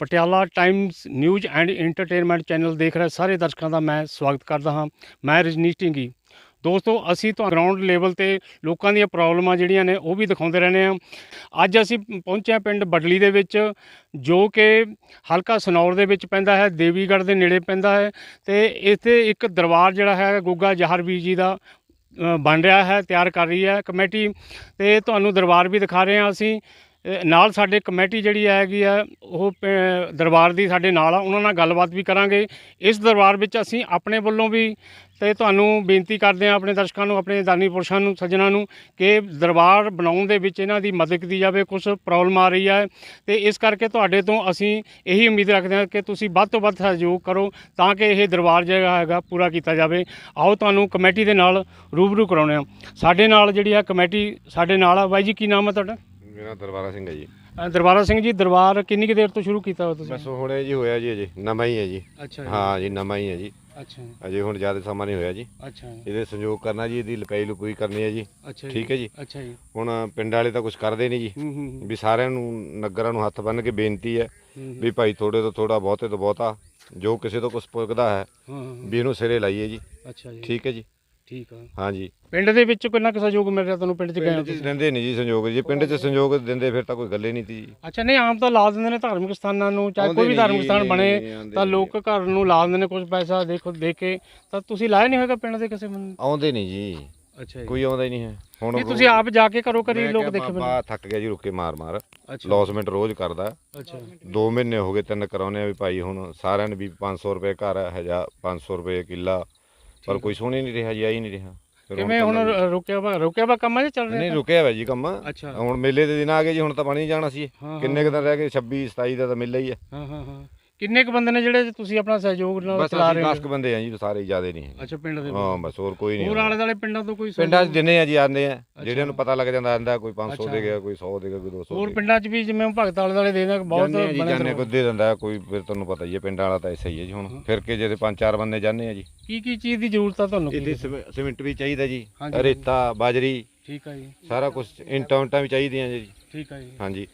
Patiala Times news and entertainment channel ਦੇਖ ਰਹੇ ਸਾਰੇ ਦਰਸ਼ਕਾਂ ਦਾ ਮੈਂ ਸਵਾਗਤ ਕਰਦਾ ਹਾਂ। ਮੈਂ ਰਜਨੀਸ਼ ਢਿੰਗੀ। ਦੋਸਤੋ, ਅਸੀਂ ਤਾਂ ਗਰਾਊਂਡ ਲੈਵਲ ਤੇ ਲੋਕਾਂ ਦੀਆਂ ਪ੍ਰੋਬਲਮਾਂ ਜਿਹੜੀਆਂ ਨੇ ਉਹ ਵੀ ਦਿਖਾਉਂਦੇ ਰਹਿੰਦੇ ਹਾਂ। ਅੱਜ ਅਸੀਂ ਪਹੁੰਚੇ ਹਾਂ ਪਿੰਡ ਬਡਲੀ ਦੇ ਵਿੱਚ, ਜੋ ਕਿ ਹਲਕਾ ਸਨੌਰ ਦੇ ਵਿੱਚ ਪੈਂਦਾ ਹੈ, ਦੇਵੀਗੜ੍ਹ ਦੇ ਨੇੜੇ ਪੈਂਦਾ ਹੈ ਤੇ ਇੱਥੇ ਇੱਕ ਦਰਬਾਰ ਜਿਹੜਾ ਹੈ ਗੁੱਗਾ ਜਹਰਵੀਰ ਜੀ ਦਾ ਬਣ ਰਿਹਾ ਹੈ, ਤਿਆਰ ਕਰ ਰਹੀ ਹੈ ਕਮੇਟੀ ਤੇ ਤੁਹਾਨੂੰ ਦਰਬਾਰ ਵੀ ਦਿਖਾ ਰਹੇ ਹਾਂ ਅਸੀਂ। ਨਾਲ ਸਾਡੇ ਕਮੇਟੀ ਜਿਹੜੀ ਹੈਗੀ ਆ, ਉਹ ਪ- ਦਰਬਾਰ ਦੀ ਸਾਡੇ ਨਾਲ ਆ, ਉਹਨਾਂ ਨਾਲ ਗੱਲਬਾਤ ਵੀ ਕਰਾਂਗੇ। ਇਸ ਦਰਬਾਰ ਵਿੱਚ ਅਸੀਂ ਆਪਣੇ ਵੱਲੋਂ ਵੀ ਤੇ ਤੁਹਾਨੂੰ ਬੇਨਤੀ ਕਰਦੇ ਹਾਂ, ਆਪਣੇ ਦਰਸ਼ਕਾਂ ਨੂੰ, ਆਪਣੇ ਦਾਨੀ ਪੁਰਸ਼ਾਂ ਨੂੰ, ਸੱਜਣਾ ਨੂੰ, ਕਿ ਦਰਬਾਰ ਬਣਾਉਣ ਦੇ ਵਿੱਚ ਇਹਨਾਂ ਦੀ ਮਦਦ ਕੀਤੀ ਜਾਵੇ ਕੁਝ ਪ੍ਰੋਬਲਮ ਆ ਰਹੀ ਹੈ ਤੇ ਇਸ ਕਰਕੇ ਤੁਹਾਡੇ ਤੋਂ ਅਸੀਂ ਇਹੀ ਉਮੀਦ ਰੱਖਦੇ ਹਾਂ ਕਿ ਤੁਸੀਂ ਵੱਧ ਤੋਂ ਵੱਧ ਸਹਿਯੋਗ ਕਰੋ, ਤਾਂ ਕਿ ਇਹ ਦਰਬਾਰ ਜਿਹੜਾ ਹੈਗਾ ਪੂਰਾ ਕੀਤਾ ਜਾਵੇ। ਆਓ ਤੁਹਾਨੂੰ ਕਮੇਟੀ ਦੇ ਨਾਲ ਰੂਬਰੂ ਕਰਾਉਂਦੇ ਹਾਂ। ਸਾਡੇ ਨਾਲ ਜਿਹੜੀ ਆ ਕਮੇਟੀ ਸਾਡੇ ਨਾਲ ਆ। ਬਾਈ ਜੀ, ਕੀ ਨਾਮ ਹੈ ਤੁਹਾਡਾ? ਮੇਰਾ ਦਰਬਾਰਾ ਸਿੰਘ ਹੈ ਜੀ। ਅ, ਦਰਬਾਰਾ ਸਿੰਘ ਜੀ ਦਰਬਾਰ ਕਿੰਨੀ ਕੁ ਦੇਰ ਤੋਂ ਸ਼ੁਰੂ ਕੀਤਾ ਹੋ ਤੁਸੀਂ? ਬਸ ਹੁਣੇ ਜੀ ਹੋਇਆ ਜੀ ਅਜੇ ਨਵਾਂ ਹੀ ਹੈ ਜੀ। ਅੱਛਾ ਹਾਂ ਜੀ ਨਵਾਂ ਹੀ ਹੈ ਜੀ। ਅੱਛਾ ਅਜੇ ਹੁਣ ਜ਼ਿਆਦਾ ਸਮਾਂ ਨਹੀਂ ਹੋਇਆ ਜੀ। ਅੱਛਾ ਇਹਦੇ ਸੰਯੋਗ ਕਰਨਾ ਜੀ ਇਹਦੀ ਲਪਾਈ ਲੁਪਈ ਕਰਨੀ ਹੈ ਜੀ। ਅੱਛਾ ਠੀਕ ਹੈ ਜੀ। ਅੱਛਾ ਜੀ। ਹੁਣ ਪਿੰਡ ਵਾਲੇ ਤਾਂ ਕੁਝ ਕਰਦੇ ਨਹੀਂ ਜੀ। ਹੂੰ ਹੂੰ ਵੀ ਸਾਰਿਆਂ ਨੂੰ ਨਗਰਾਂ ਨੂੰ ਹੱਥ ਬੰਨ੍ਹ ਕੇ ਬੇਨਤੀ ਹੈ ਹੂੰ ਵੀ ਭਾਈ ਥੋੜੇ ਤੋਂ ਥੋੜਾ ਬਹੁਤੇ ਤੋਂ ਬਹੁਤਾ ਜੋ ਕਿਸੇ ਤੋਂ ਕੁਝ ਪੁੱਗਦਾ ਹੈ ਹਾਂ ਹਾਂ, ਵੀ ਇਹਨੂੰ ਸਿਰੇ ਲਾਈਏ ਜੀ। ਅੱਛਾ ਜੀ। ਠੀਕ ਹੈ ਜੀ। ਠੀਕ ਆ। ਹਾਂ ਜੀ ਪਿੰਡ ਦੇ ਵਿੱਚ ਕਿੰਨਾ ਕੁ ਸਹਿਯੋਗ ਮਿਲ ਰਿਹਾ ਤੁਹਾਨੂੰ ਪਿੰਡ 'ਚ ਗਏ ਹੋ ਪਿੰਡ 'ਚ ਤੁਸੀਂ? ਦਿੰਦੇ ਨਹੀਂ ਜੀ ਸੰਯੋਗ ਜੀ ਪਿੰਡ 'ਚ ਸੰਯੋਗ ਦਿੰਦੇ ਫਿਰ ਤਾਂ ਕੋਈ ਗੱਲ ਨਹੀਂ ਤੀ ਅੱਛਾ ਨਹੀਂ ਆਮ ਤਾਂ ਲਾ ਦਿੰਦੇ ਨੇ ਧਾਰਮਿਕ ਸਥਾਨਾਂ ਨੂੰ ਚਾਹੇ ਆਉਂਦੇ ਕੋਈ ਵੀ ਨਹੀਂ ਧਾਰਮਿਕ ਜੀ, ਸਥਾਨ ਬਣੇ ਆਉਂਦੇ ਤਾਂ ਨਹੀਂ। ਲੋਕ ਘਰ ਨੂੰ ਲਾ ਦਿੰਦੇ ਨੇ ਕੁਝ ਪੈਸਾ ਦੇਖੋ ਦੇ ਕੇ। ਤਾਂ ਤੁਸੀਂ ਲਾਇਆ ਨਹੀਂ ਹੋਏਗਾ ਪਿੰਡ ਦੇ ਕਿਸੇ ਬੰਦੇ ਆਉਂਦੇ ਨਹੀਂ ਜੀ। ਅੱਛਾ ਕੋਈ ਆਉਂਦਾ ਹੀ ਨਹੀਂ ਹੈ। ਹੁਣ ਨਹੀਂ ਤੁਸੀਂ ਆਪ ਜਾ ਕੇ ਕਰੋ ਕਰੀ ਮੈਂ ਲੋਕ ਕਿਹਾ ਦੇਖੇ ਮੈਨੂੰ ਬਾਬਾ ਥੱਕ ਗਿਆ ਜੀ ਰੁੱਕੇ ਮਾਰ ਮਾਰ। ਅੱਛਾ। ਲੌਸਮੈਂਟ ਰੋਜ਼ ਕਰਦਾ। ਅੱਛਾ। 2 ਮਹੀਨੇ ਹੋ ਗਏ ਤਿੰਨ ਕਰਾਉਨੇ ਆ ਵੀ ਭਾਈ ਹੁਣ ਸਾਰਿਆਂ ਨੇ ਵੀ 500 ਰੁਪਏ ਘਰ ਹੈ ਜਾਂ 500 ਰੁਪਏ ਕਿੱਲਾ। ਪਰ ਕੋਈ ਸੁਣ ਹੀ ਨਹੀਂ ਰਿਹਾ ਜੀ ਆ ਹੀ ਨਹੀਂ ਰਿਹਾ। ਫਿਰ ਕਿਵੇਂ ਹੁਣ ਰੁਕਿਆ ਵਾ ਰੁਕਿਆ ਵਾ ਕੰਮ ਹੈ ਚੱਲ ਨਹੀਂ ਰਿਹਾ ਰੁਕਿਆ ਵਾ ਜੀ ਕੰਮ। ਅੱਛਾ। ਹੁਣ ਮੇਲੇ ਦੇ ਦਿਨ ਆ ਗਏ ਜੀ ਹੁਣ ਤਾਂ ਬਣ ਹੀ ਜਾਣਾ ਸੀ। ਇਹ। ਹਾਂ, ਕਿੰਨੇ ਕੁ ਦਿਨ ਰਹਿ ਗਏ? 26 27 ਦਾ ਤਾਂ ਮੇਲਾ ਹੀ ਹੈ ਹਾਂ ਹਾਂ ਹਾਂ। ਕਿੰਨੇ ਕੁ ਬੰਦੇ ਨੇ ਜਿਹੜੇ ਤੁਸੀਂ ਆਪਣਾ ਸਹਿਯੋਗ ਨਾਲ ਬਸ ਚਲਾ ਅਸੀਂ ਰਹੇ ਹੋ 10 ਬੰਦੇ ਆ ਜੀ ਸਾਰੇ ਜ਼ਿਆਦੇ ਨਹੀਂ ਹੈਗੇ। ਅੱਛਾ ਪਿੰਡ ਦੇ ਹਾਂ ਬਸ ਹੋਰ ਕੋਈ ਨਹੀਂ ਹੋਰ। ਆਲੇ ਦਾਲੇ ਪਿੰਡਾਂ ਤੋਂ ਕੋਈ ਪਿੰਡਾਂ 'ਚ? ਜਿੰਨੇ ਆ ਜੀ ਆਉਂਦੇ ਆ ਜਿਹੜਿਆਂ ਨੂੰ ਪਤਾ ਲੱਗ ਜਾਂਦਾ ਆਂਦਾ ਕੋਈ 500 ਅੱਛਾ। ਦੇ ਗਿਆ ਕੋਈ 100 ਦੇ ਗਿਆ ਕੋਈ 200 ਹੋਰ ਦੇ ਪਿੰਡਾਂ 'ਚ ਵੀ ਜਿਵੇਂ ਭਗਤ ਆਲੇ ਦਾਲੇ ਦੇ ਦੇ ਬਹੁਤ ਜਾਂਦੇ ਆ ਜੀ ਬਣੇ ਜਾਂਦੇ। ਕੋਈ ਦੇ ਦਿੰਦਾ ਕੋਈ ਫਿਰ ਤੁਹਾਨੂੰ ਪਤਾ ਹੀ ਹੈ ਪਿੰਡਾਂ ਵਾਲਾ ਤਾਂ ਐਸਾ ਹੀ ਹੈ ਜੀ ਹੁਣ ਫਿਰ ਕੇ ਜਿਹੜੇ ਪੰਜ ਚਾਰ ਬੰਦੇ ਜਾਂਦੇ ਆ ਜੀ ਕੀ ਕੀ ਚੀਜ਼ ਦੀ ਜ਼ਰੂਰਤ ਆ ਤੁਹਾਨੂੰ ਇਹਦੇ ਸਿਮੈਂਟ ਵੀ ਚਾਹੀਦਾ ਜੀ ਹਾਂਜੀ। ਰੇਤਾ ਬਾਜਰੀ ਠੀਕ ਆ ਜੀ ਸਾਰਾ ਕੁਝ ਇੰਟਾਂ ਇੰਟਾਂ ਵੀ ਚਾਹੀਦੀਆਂ ਜੀ ਠੀਕ ਆ ਜੀ ਹਾਂਜੀ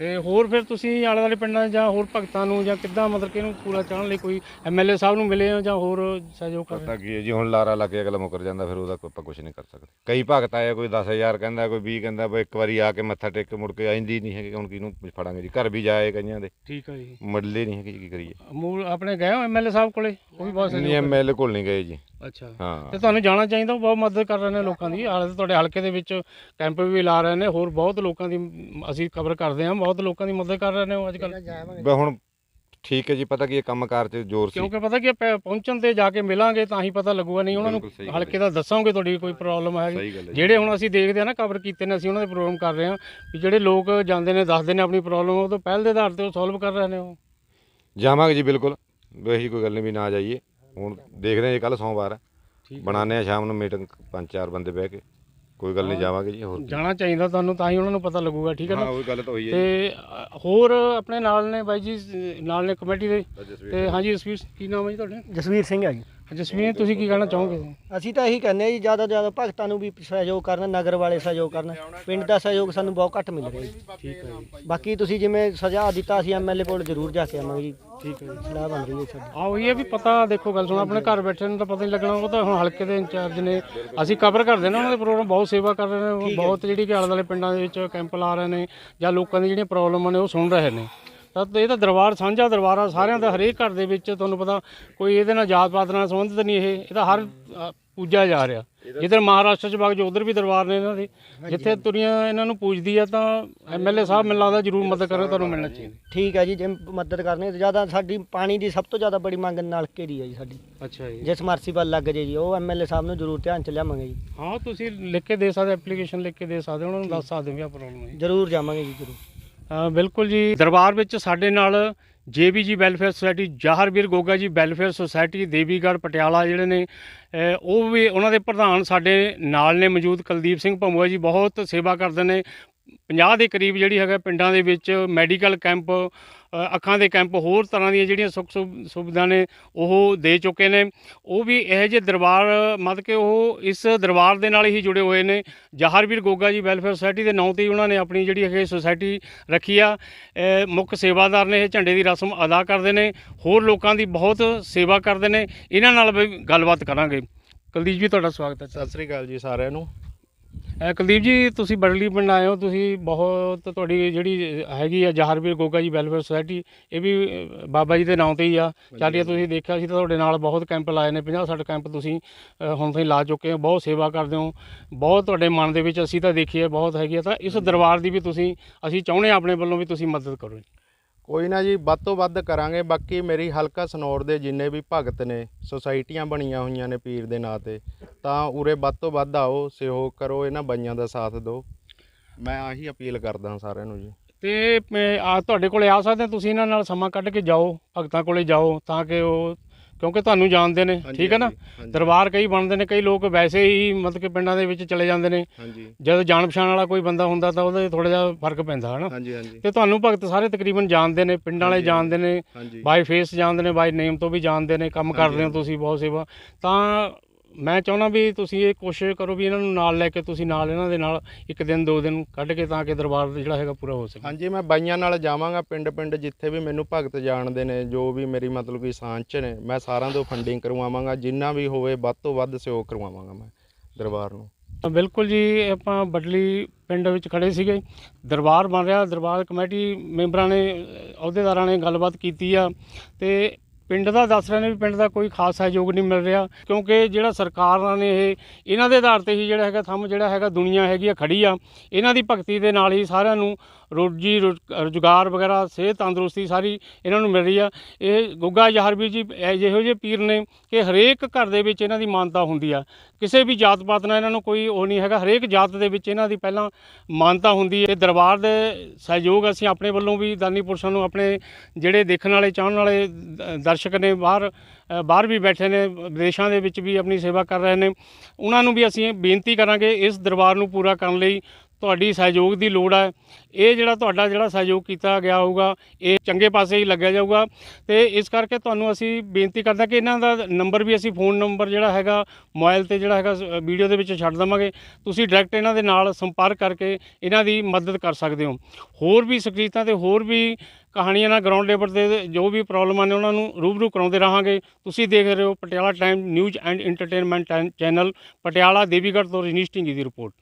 ਤੇ ਹੋਰ ਫਿਰ ਤੁਸੀਂ ਆਲੇ ਵਾਲੇ ਪਿੰਡਾਂ ਜਾਂ ਹੋਰ ਭਗਤਾਂ ਨੂੰ ਜਾਂ ਕਿੱਦਾਂ ਮਤਲਬ ਕਿ ਇਹਨੂੰ ਪੂਰਾ ਚਾਹਣ ਲਈ ਕੋਈ ਐਮਐਲਏ ਸਾਹਿਬ ਨੂੰ ਮਿਲੇ ਹੋ ਜਾਂ ਹੋਰ ਸਹਿਯੋਗ ਕਰ ਪਤਾ ਕੀ ਹੈ ਜੀ ਹੁਣ ਲਾਰਾ ਲੱਗ ਕੇ ਅਗਲਾ ਮੁਕਰ ਜਾਂਦਾ ਫਿਰ ਉਹਦਾ ਕੋਈ ਆਪਾਂ ਕੁਝ ਨਹੀਂ ਕਰ ਸਕਦੇ। ਕਈ ਭਗਤ ਆਏ ਕੋਈ 10000 ਕਹਿੰਦਾ ਕੋਈ 20 ਕਹਿੰਦਾ ਬਈ ਇੱਕ ਵਾਰੀ ਆ ਕੇ ਮੱਥਾ ਟੇਕ ਕੇ ਮੁੜ ਕੇ ਆਂਦੀ ਨਹੀਂ ਹੈਗੀ ਹੁਣ ਕਿਹਨੂੰ ਫੜਾਂਗੇ ਜੀ? ਘਰ ਵੀ ਜਾਏ ਕਈਆਂ ਦੇ। ਠੀਕ ਆ ਜੀ। ਮੱਲੇ ਨਹੀਂ ਹੈਗੇ ਜੀ ਕੀ ਕਰੀਏ? ਮੂਲ ਆਪਣੇ ਗਏ ਹੋ ਐਮਐਲਏ ਸਾਹਿਬ ਕੋਲੇ? ਉਹ ਵੀ ਬਹੁਤ ਨਹੀਂ ਐਮਐਲਏ ਕੋਲ ਨਹੀਂ ਗਏ ਜੀ। ਅੱਛਾ। ਹਾਂ। ਤੇ ਤੁਹਾਨੂੰ ਜਾਣਾ ਚਾਹੀਦਾ ਉਹ ਬਹੁਤ ਮਦਦ ਕਰ ਰਹੇ ਨੇ ਲੋਕਾਂ ਦੀ। ਹਾਲੇ ਤਾਂ ਤੁਹਾਡੇ ਹਲਕੇ ਦੇ ਵਿੱਚ ਕੈਂਪ ਵੀ ਲਾ ਰਹੇ ਨੇ ਹੋਰ ਬਹੁਤ ਲੋਕਾਂ ਦੀ ਅਸੀਂ ਕਵਰ ਕਰਦੇ ਹਾਂ ਬਹੁਤ ਲੋਕਾਂ ਦੀ ਮਦਦ ਕਰ ਰਹੇ ਨੇ ਉਹ ਅੱਜ ਕੱਲ੍ਹ ਬਈ ਹੁਣ ਠੀਕ ਹੈ ਜੀ ਪਤਾ ਕੀ ਇਹ ਕੰਮਕਾਰ 'ਚ ਜ਼ੋਰ ਸੀ। ਕਿਉਂਕਿ ਪਤਾ ਕੀ ਪਹੁੰਚਣ ਤੇ ਜਾ ਕੇ ਮਿਲਾਂਗੇ ਤਾਂ ਹੀ ਪਤਾ ਲੱਗੂਗਾ ਨਹੀਂ ਉਹਨਾਂ ਨੂੰ ਹਲਕੇ ਦਾ ਦੱਸਾਂਗੇ ਤੁਹਾਡੀ ਕੋਈ ਪ੍ਰੋਬਲਮ ਹੈ। ਜਿਹੜੇ ਹੁਣ ਅਸੀਂ ਦੇਖਦੇ ਆ ਨਾ ਕਵਰ ਕੀਤੇ ਨੇ ਅਸੀਂ ਉਹਨਾਂ ਦੇ ਪ੍ਰੋਗਰਾਮ ਕਰ ਰਹੇ ਹਾਂ ਵੀ ਜਿਹੜੇ ਲੋਕ ਜਾਂਦੇ ਨੇ ਦੱਸਦੇ ਨੇ ਆਪਣੀ ਪ੍ਰੋਬਲਮ ਉਹ ਤੋਂ ਪਹਿਲ ਦੇ ਆਧਾਰ ਤੇ ਉਹ ਸੋਲਵ ਕਰ ਰਹੇ ਨੇ ਉਹ। ਜਾਵਾਂਗੇ ਜੀ ਬਿਲਕੁਲ। ਵਹੀ ਕੋਈ ਗੱਲ ਨਹੀਂ ਵੀ ਨਾ ਜਾਈਏ। ਹੁਣ ਦੇਖਦੇ ਹਾਂ ਜੀ ਕੱਲ ਸੋਮਵਾਰ ਹੈ। ਬਣਾਉਂਦੇ ਆ ਸ਼ਾਮ ਨੂੰ ਮੀਟਿੰਗ ਪੰਜ ਚਾਰ ਬੰਦੇ ਬਹਿ ਕੇ। ਕੋਈ ਗੱਲ ਨਹੀਂ ਜਾਵਾਂਗੇ ਜੀ ਹੋਰ ਕੀ। ਜਾਣਾ ਚਾਹੀਦਾ ਤੁਹਾਨੂੰ ਤਾਂ ਹੀ ਉਹਨਾਂ ਨੂੰ ਪਤਾ ਲੱਗੂਗਾ ਠੀਕ ਹੈ ਹਾਂ ਨਾ ਉਹ ਗੱਲ ਤਾਂ ਹੋਈ ਹੈ ਤੇ ਅ, ਹੋਰ ਆਪਣੇ ਨਾਲ ਨੇ ਬਾਈ ਜੀ ਨਾਲ ਨੇ ਕਮੇਟੀ ਦੇ। ਤੇ ਹਾਂਜੀ ਜਸਵੀਰ ਕੀ ਨਾਮ ਹੈ ਜੀ ਤੁਹਾਡਾ? ਜਸਵੀਰ ਸਿੰਘ ਆ ਜੀ। ਜਸਵੀਰ ਤੁਸੀਂ ਕੀ ਕਹਿਣਾ ਚਾਹੋਗੇ? ਅਸੀਂ ਤਾਂ ਇਹੀ ਕਹਿੰਦੇ ਆ ਜੀ ਜ਼ਿਆਦਾ ਤੋਂ ਜ਼ਿਆਦਾ ਭਗਤਾਂ ਨੂੰ ਵੀ ਸਹਿਯੋਗ ਕਰਨ ਨਗਰ ਵਾਲੇ ਸਹਿਯੋਗ ਕਰਨ। ਪਿੰਡ ਦਾ ਸਹਿਯੋਗ ਸਾਨੂੰ ਬਹੁਤ ਘੱਟ ਮਿਲ ਰਿਹਾ ਜੀ। ਠੀਕ ਹੈ ਬਾਕੀ ਤੁਸੀਂ ਜਿਵੇਂ ਸੁਝਾਅ ਦਿੱਤਾ ਅਸੀਂ ਐਮਐਲਏ ਕੋਲ ਜ਼ਰੂਰ ਜਾ ਕੇ ਆਵਾਂਗੇ ਜੀ। ਠੀਕ ਹੈ ਜੀ। ਸਲਾਹ ਬਣ ਰਹੀ ਹੈ ਸਾਡੀ। ਆ ਉਹੀ ਹੈ ਵੀ ਪਤਾ ਦੇਖੋ ਗੱਲ ਸੁਣ ਆਪਣੇ ਘਰ ਬੈਠੇ ਨੂੰ ਤਾਂ ਪਤਾ ਨਹੀਂ ਲੱਗਣਾ ਉਹ ਤਾਂ ਹੁਣ ਹਲਕੇ ਦੇ ਇੰਚਾਰਜ ਨੇ। ਅਸੀਂ ਕਵਰ ਕਰਦੇ ਨੇ ਉਹਨਾਂ ਦੇ ਪ੍ਰੋਗਰਾਮ ਬਹੁਤ ਸੇਵਾ ਕਰ ਰਹੇ ਨੇ ਬਹੁਤ ਜਿਹੜੀ ਕਿ ਆਲੇ ਦੁਆਲੇ ਪਿੰਡਾਂ ਦੇ ਵਿੱਚ ਕੈਂਪ ਲਾ ਰਹੇ ਨੇ ਜਾਂ ਲੋਕਾਂ ਦੀ ਜਿਹੜੀਆਂ ਪ੍ਰੋਬਲਮਾਂ ਨੇ ਉਹ ਸੁਣ ਰਹੇ ਨੇ। ਤਾਂ ਇਹ ਤਾਂ ਦਰਬਾਰ ਸਾਂਝਾ ਦਰਬਾਰ ਆ ਸਾਰਿਆਂ ਦਾ ਹਰੇਕ ਘਰ ਦੇ ਵਿੱਚ ਤੁਹਾਨੂੰ ਪਤਾ ਕੋਈ ਇਹਦੇ ਨਾਲ ਜਾਤ ਪਾਤ ਨਾਲ ਸੰਬੰਧਿਤ ਨਹੀਂ ਇਹ ਇਹ ਤਾਂ ਹਰ ਅ, ਪੂਜਾ ਜਾ ਰਿਹਾ। ਜਿੱਧਰ ਮਹਾਰਾਸ਼ਟਰ ਚ ਵਗ ਜੋ ਉਧਰ ਵੀ ਦਰਬਾਰ ਨੇ ਇਹਨਾਂ ਦੇ ਜਿੱਥੇ ਦੁਨੀਆ ਇਹਨਾਂ ਨੂੰ ਪੂਜਦੀ ਆ ਤਾਂ ਐਮਐਲਏ ਸਾਹਿਬ ਮੈਨੂੰ ਲੱਗਦਾ ਜ਼ਰੂਰ ਮਦਦ ਕਰੇ ਤੁਹਾਨੂੰ ਮਿਲਣਾ ਚਾਹੀਦਾ। ਠੀਕ ਹੈ ਜੀ ਜੇ ਮਦਦ ਕਰਨੀ ਜ਼ਿਆਦਾ ਸਾਡੀ ਪਾਣੀ ਦੀ ਸਭ ਤੋਂ ਜ਼ਿਆਦਾ ਬੜੀ ਮੰਗ ਨਲਕੇ ਦੀ ਹੈ ਜੀ ਸਾਡੀ। ਅੱਛਾ ਜੀ। ਜੇ ਸਮਰਸੀਬਲ ਲੱਗ ਜੇ ਜੀ ਉਹ ਐਮਐਲਏ ਸਾਹਿਬ ਨੂੰ ਜ਼ਰੂਰ ਧਿਆਨ ਚ ਲਿਆਵਾਂਗੇ ਜੀ। ਹਾਂ ਤੁਸੀਂ ਲਿਖ ਕੇ ਦੇ ਸਕਦੇ ਐਪਲੀਕੇਸ਼ਨ ਲਿਖ ਕੇ ਦੇ ਸਕਦੇ ਹੋ, ਉਹਨਾਂ ਨੂੰ ਦੱਸ ਸਕਦੇ ਹੋ ਵੀ ਆ ਪ੍ਰੋਬਲਮ ਹੈ। ਜ਼ਰੂਰ ਜਾਵਾਂਗੇ ਜੀ ਜ਼ਰੂਰ। ਬਿਲਕੁਲ ਜੀ, ਦਰਬਾਰ ਵਿੱਚ ਸਾਡੇ ਨਾਲ JBG welfare society, Zaharveer Goga ji welfare society, Devigarh Patiala ਜਿਹੜੇ ਨੇ ਉਹ ਵੀ ਉਹਨਾਂ ਦੇ ਪ੍ਰਧਾਨ ਸਾਡੇ ਨਾਲ ਨੇ ਮੌਜੂਦ, ਕੁਲਦੀਪ ਸਿੰਘ ਭੰਮੂਆ ਜੀ ਬਹੁਤ ਸੇਵਾ ਕਰਦੇ ਨੇ। 50 ਦੇ ਕਰੀਬ ਜਿਹੜੀ ਹੈਗਾ ਪਿੰਡਾਂ ਦੇ ਵਿੱਚ ਮੈਡੀਕਲ ਕੈਂਪ ਅੱਖਾਂ ਦੇ ਕੈਂਪ ਹੋਰ ਤਰ੍ਹਾਂ ਦੀਆਂ ਜਿਹੜੀਆਂ ਸੁੱਖ ਸੁਵਿਧਾ ਨੇ ਉਹ ਦੇ ਚੁੱਕੇ ਨੇ। ਉਹ ਵੀ ਇਹੋ ਜਿਹੇ ਦਰਬਾਰ, ਮਤਲਬ ਕਿ ਉਹ ਇਸ ਦਰਬਾਰ ਦੇ ਨਾਲ ਹੀ ਜੁੜੇ ਹੋਏ ਨੇ। ਜਹਾਰਵੀਰ ਗੋਗਾ ਜੀ ਵੈਲਫੇਅਰ ਸੁਸਾਇਟੀ ਦੇ ਨਾਂ ਤੇ ਹੀ ਉਹਨਾਂ ਨੇ ਆਪਣੀ ਜਿਹੜੀ ਇਹ ਸੁਸਾਇਟੀ ਰੱਖੀ ਆ। ਮੁੱਖ ਸੇਵਾਦਾਰ ਨੇ, ਇਹ ਝੰਡੇ ਦੀ ਰਸਮ ਅਦਾ ਕਰਦੇ ਨੇ। ਹੋਰ ਲੋਕਾਂ ਦੀ ਬਹੁਤ ਸੇਵਾ ਕਰਦੇ ਨੇ। ਇਹਨਾਂ ਨਾਲ ਵੀ ਗੱਲਬਾਤ ਕਰਾਂਗੇ। ਕੁਲਦੀਪ ਜੀ, ਤੁਹਾਡਾ ਸਵਾਗਤ ਹੈ। ਸਤਿ ਸ੍ਰੀ ਅਕਾਲ ਜੀ ਸਾਰਿਆਂ ਨੂੰ। ਅ, ਕੁਲਦੀਪ ਜੀ ਤੁਸੀਂ ਬੜਲੀ ਪਿੰਡ ਆਏ ਹੋ ਤੁਸੀਂ ਬਹੁਤ ਤੁਹਾਡੀ ਜਿਹੜੀ ਹੈਗੀ ਆ ਜਹਾਰਵੀਰ ਗੋਗਾ ਜੀ ਵੈਲਫੇਅਰ ਸੁਸਾਇਟੀ ਇਹ ਵੀ ਅ, ਬਾਬਾ ਜੀ ਦੇ ਨਾਂ ਤੇ ਹੀ ਆ। ਚਾਲੀਆ ਤੁਸੀਂ ਦੇਖਿਆ ਸੀ ਤਾਂ ਤੁਹਾਡੇ ਨਾਲ ਬਹੁਤ ਕੈਂਪ ਲਾਏ ਨੇ 50 60 ਕੈਂਪ ਤੁਸੀਂ ਅ, ਹੁਣ ਤਾਈਂ ਲਾ ਚੁੱਕੇ ਹੋ ਬਹੁਤ ਸੇਵਾ ਕਰਦੇ ਹੋ। ਬਹੁਤ ਤੁਹਾਡੇ ਮਨ ਦੇ ਵਿੱਚ ਅਸੀਂ ਤਾਂ ਦੇਖੀ ਹੈ ਬਹੁਤ ਹੈਗੀ ਆ ਤਾਂ ਇਸ ਦਰਬਾਰ ਦੀ ਵੀ ਤੁਸੀਂ ਅਸੀਂ ਚਾਹੁੰਦੇ ਹਾਂ ਆਪਣੇ ਵੱਲੋਂ ਵੀ ਤੁਸੀਂ ਮਦਦ ਕਰੋ ਕੋਈ ਨਾ ਜੀ ਵੱਧ ਤੋਂ ਵੱਧ ਕਰਾਂਗੇ। ਬਾਕੀ ਮੇਰੀ ਹਲਕਾ ਸਨੌਰ ਦੇ ਜਿੰਨੇ ਵੀ ਭਗਤ ਨੇ ਸੁਸਾਇਟੀਆਂ ਬਣੀਆਂ ਹੋਈਆਂ ਨੇ ਪੀਰ ਦੇ ਨਾਂ ਤੇ ਤਾਂ ਉਰੇ ਵੱਧ ਤੋਂ ਵੱਧ ਆਓ ਸਹਿਯੋਗ ਕਰੋ ਇਹਨਾਂ ਬਾਈਆਂ ਦਾ ਸਾਥ ਦਿਓ। ਮੈਂ ਆਹੀ ਅਪੀਲ ਕਰਦਾ ਸਾਰਿਆਂ ਨੂੰ ਜੀ। ਤੇ ਮੈਂ ਆ ਤੁਹਾਡੇ ਕੋਲੇ ਆ ਸਕਦੇ ਹਾਂ, ਤੁਸੀਂ ਇਹਨਾਂ ਨਾਲ ਸਮਾਂ ਕੱਢ ਕੇ ਜਾਓ ਭਗਤਾਂ ਕੋਲੇ ਜਾਓ ਤਾਂ ਕਿ ਉਹ ਕਿਉਂਕਿ ਤੁਹਾਨੂੰ ਜਾਣਦੇ ਨੇ ਹਾਂਜੀ, ਠੀਕ ਹੈ ਨਾ? ਹਾਂਜੀ, ਹਾਂਜੀ, ਦਰਬਾਰ ਕਈ ਬਣਦੇ ਨੇ ਕਈ ਲੋਕ ਵੈਸੇ ਹੀ ਮਤਲਬ ਕਿ ਪਿੰਡਾਂ ਦੇ ਵਿੱਚ ਚਲੇ ਜਾਂਦੇ ਨੇ। ਹਾਂਜੀ। ਜਦੋਂ ਜਾਣ ਪਛਾਣ ਵਾਲਾ ਕੋਈ ਬੰਦਾ ਹੁੰਦਾ ਤਾਂ ਉਹਦੇ ਥੋੜਾ ਜਿਹਾ ਫ਼ਰਕ ਪੈਂਦਾ ਹਨਾ? ਹਾਂਜੀ ਹਾਂਜੀ। ਤੇ ਤੁਹਾਨੂੰ ਭਗਤ ਸਾਰੇ ਤਕਰੀਬਨ ਜਾਣਦੇ ਨੇ ਪਿੰਡਾਂ ਵਾਲੇ ਹਾਂਜੀ, ਜਾਣਦੇ ਨੇ ਹਾਂਜੀ। ਬਾਈ ਫੇਸ ਜਾਣਦੇ ਨੇ ਬਾਈ ਨੇਮ ਤੋਂ ਵੀ ਜਾਣਦੇ ਨੇ ਕੰਮ ਹਾਂਜੀ, ਕਰਦੇ ਹੋ ਹਾਂਜੀ। ਤੁਸੀਂ ਬਹੁਤ ਸੇਵਾ। ਤਾਂ ਮੈਂ ਚਾਹੁੰਦਾ ਵੀ ਤੁਸੀਂ ਇਹ ਕੋਸ਼ਿਸ਼ ਕਰੋ ਵੀ ਇਹਨਾਂ ਨੂੰ ਨਾਲ ਲੈ ਕੇ ਤੁਸੀਂ ਨਾਲ ਇਹਨਾਂ ਦੇ ਨਾਲ ਇੱਕ ਦਿਨ ਦੋ ਦਿਨ ਕੱਢ ਕੇ ਤਾਂ ਕਿ ਦਰਬਾਰ ਜਿਹੜਾ ਹੈਗਾ ਪੂਰਾ ਹੋ ਸਕੇ। ਹਾਂਜੀ ਮੈਂ ਬਾਈਆਂ ਨਾਲ ਜਾਵਾਂਗਾ ਪਿੰਡ ਪਿੰਡ ਜਿੱਥੇ ਵੀ ਮੈਨੂੰ ਭਗਤ ਜਾਣਦੇ ਨੇ ਜੋ ਵੀ ਮੇਰੀ ਮਤਲਬ ਕਿ ਸਾਂਝ ਨੇ ਮੈਂ ਸਾਰਿਆਂ ਤੋਂ ਫੰਡਿੰਗ ਕਰਵਾਵਾਂਗਾ ਜਿੰਨਾ ਵੀ ਹੋਵੇ ਵੱਧ ਤੋਂ ਵੱਧ ਸਹਿਯੋਗ ਕਰਵਾਵਾਂਗਾ ਮੈਂ ਦਰਬਾਰ ਨੂੰ। ਤਾਂ ਬਿਲਕੁਲ ਜੀ ਆਪਾਂ ਬਡਲੀ ਪਿੰਡ ਵਿੱਚ ਖੜੇ ਸੀਗੇ ਦਰਬਾਰ ਬਣ ਰਿਹਾ ਦਰਬਾਰ ਕਮੇਟੀ ਮੈਂਬਰਾਂ ਨੇ ਅਹ, ਅਹੁਦੇਦਾਰਾਂ ਨੇ ਗੱਲਬਾਤ ਕੀਤੀ ਆ ਤੇ ਪਿੰਡ ਦਾ ਦੱਸ ਰਹੇ ਨੇ ਵੀ ਪਿੰਡ ਦਾ ਕੋਈ ਖਾਸ ਸਹਿਯੋਗ ਨਹੀਂ ਮਿਲ ਰਿਹਾ, ਕਿਉਂਕਿ ਜਿਹੜਾ ਸਰਕਾਰਾਂ ਨੇ ਇਹ, ਇਹਨਾਂ ਦੇ ਆਧਾਰ ਤੇ ਹੀ ਜਿਹੜਾ ਹੈਗਾ ਥੰਮ ਜਿਹੜਾ ਹੈਗਾ ਦੁਨੀਆ ਹੈਗੀ ਆ ਖੜੀ ਆ। ਇਹਨਾਂ ਦੀ ਭਗਤੀ ਦੇ ਨਾਲ ਹੀ ਸਾਰਿਆਂ ਨੂੰ ਰੋਜੀ ਰੁਜ਼- ਰੁਜ਼ਗਾਰ ਵਗੈਰਾ, ਸਿਹਤ ਤੰਦਰੁਸਤੀ ਸਾਰੀ ਇਹਨਾਂ ਨੂੰ ਮਿਲ ਰਹੀ ਆ। ਇਹ ਗੁੱਗਾ ਜਹਰਵੀਰ ਜੀ ਇਹ ਜਿਹੋ ਜਿਹੇ ਪੀਰ ਨੇ ਕਿ ਹਰੇਕ ਘਰ ਦੇ ਵਿੱਚ ਇਹਨਾਂ ਦੀ ਮਾਨਤਾ ਹੁੰਦੀ ਆ। ਕਿਸੇ ਵੀ ਜਾਤ ਪਾਤ ਨਾਲ ਇਹਨਾਂ ਨੂੰ ਕੋਈ ਉਹ ਨਹੀਂ ਹੈਗਾ, ਹਰੇਕ ਜਾਤ ਦੇ ਵਿੱਚ ਇਹਨਾਂ ਦੀ ਪਹਿਲਾਂ ਮਾਨਤਾ ਹੁੰਦੀ ਹੈ ਦਰਬਾਰ ਦੇ ਸਹਿਯੋਗ ਅਸੀਂ ਆਪਣੇ ਵੱਲੋਂ ਵੀ ਦਾਨੀ ਪੁਰਸ਼ਾਂ ਨੂੰ ਆਪਣੇ ਜਿਹੜੇ ਦੇਖਣ ਵਾਲੇ, ਚਾਹਣ ਵਾਲੇ ਦ- ਦਰਸ਼ਕ ਨੇ ਬਾਹਰ ਬਾਹਰ ਵੀ ਬੈਠੇ ਨੇ, ਵਿਦੇਸ਼ਾਂ ਦੇ ਵਿੱਚ ਵੀ ਆਪਣੀ ਸੇਵਾ ਕਰ ਰਹੇ ਨੇ। ਉਹਨਾਂ ਨੂੰ ਵੀ ਅਸੀਂ ਬੇਨਤੀ ਕਰਾਂਗੇ ਇਸ ਦਰਬਾਰ ਨੂੰ ਪੂਰਾ ਕਰਨ ਲਈ ਤੁਹਾਡੀ ਸਹਿਯੋਗ ਦੀ ਲੋੜ ਹੈ ਇਹ ਜਿਹੜਾ ਤੁਹਾਡਾ ਜਿਹੜਾ ਸਹਿਯੋਗ ਕੀਤਾ ਗਿਆ ਹੋਊਗਾ, ਇਹ ਚੰਗੇ ਪਾਸੇ ਹੀ ਲੱਗਿਆ ਜਾਊਗਾ। ਤੇ ਇਸ ਕਰਕੇ ਤੁਹਾਨੂੰ ਅਸੀਂ ਬੇਨਤੀ ਕਰਦਾ ਕਿ ਇਹਨਾਂ ਦਾ ਨੰਬਰ ਵੀ ਅਸੀਂ ਫੋਨ ਨੰਬਰ ਜਿਹੜਾ ਹੈਗਾ, ਮੋਬਾਈਲ ਤੇ ਜਿਹੜਾ ਹੈਗਾ ਵੀਡੀਓ ਦੇ ਵਿੱਚ ਛੱਡ ਦੇਵਾਂਗੇ। ਤੁਸੀਂ ਡਾਇਰੈਕਟ ਇਹਨਾਂ ਦੇ ਨਾਲ ਸੰਪਰਕ ਕਰਕੇ ਇਹਨਾਂ ਦੀ ਮਦਦ ਕਰ ਸਕਦੇ ਹੋ। ਹੋਰ ਵੀ ਸਕਰੀਤਾਂ ਤੇ ਹੋਰ ਵੀ ਕਹਾਣੀਆਂ ਨਾਲ ਗਰਾਊਂਡ ਲੈਵਲ ਤੇ ਜੋ ਵੀ ਪ੍ਰੋਬਲਮਾਂ ਨੇ ਉਹਨਾਂ ਨੂੰ ਰੂਬਰੂ ਕਰਾਉਂਦੇ ਰਹਾਂਗੇ। ਤੁਸੀਂ ਦੇਖ ਰਹੇ ਹੋ Patiala time news and entertainment channel Patiala Devigarh ਤੋਂ ਰਜਨੀਸ਼ ਢਿੰਗੀ ਦੀ ਰਿਪੋਰਟ।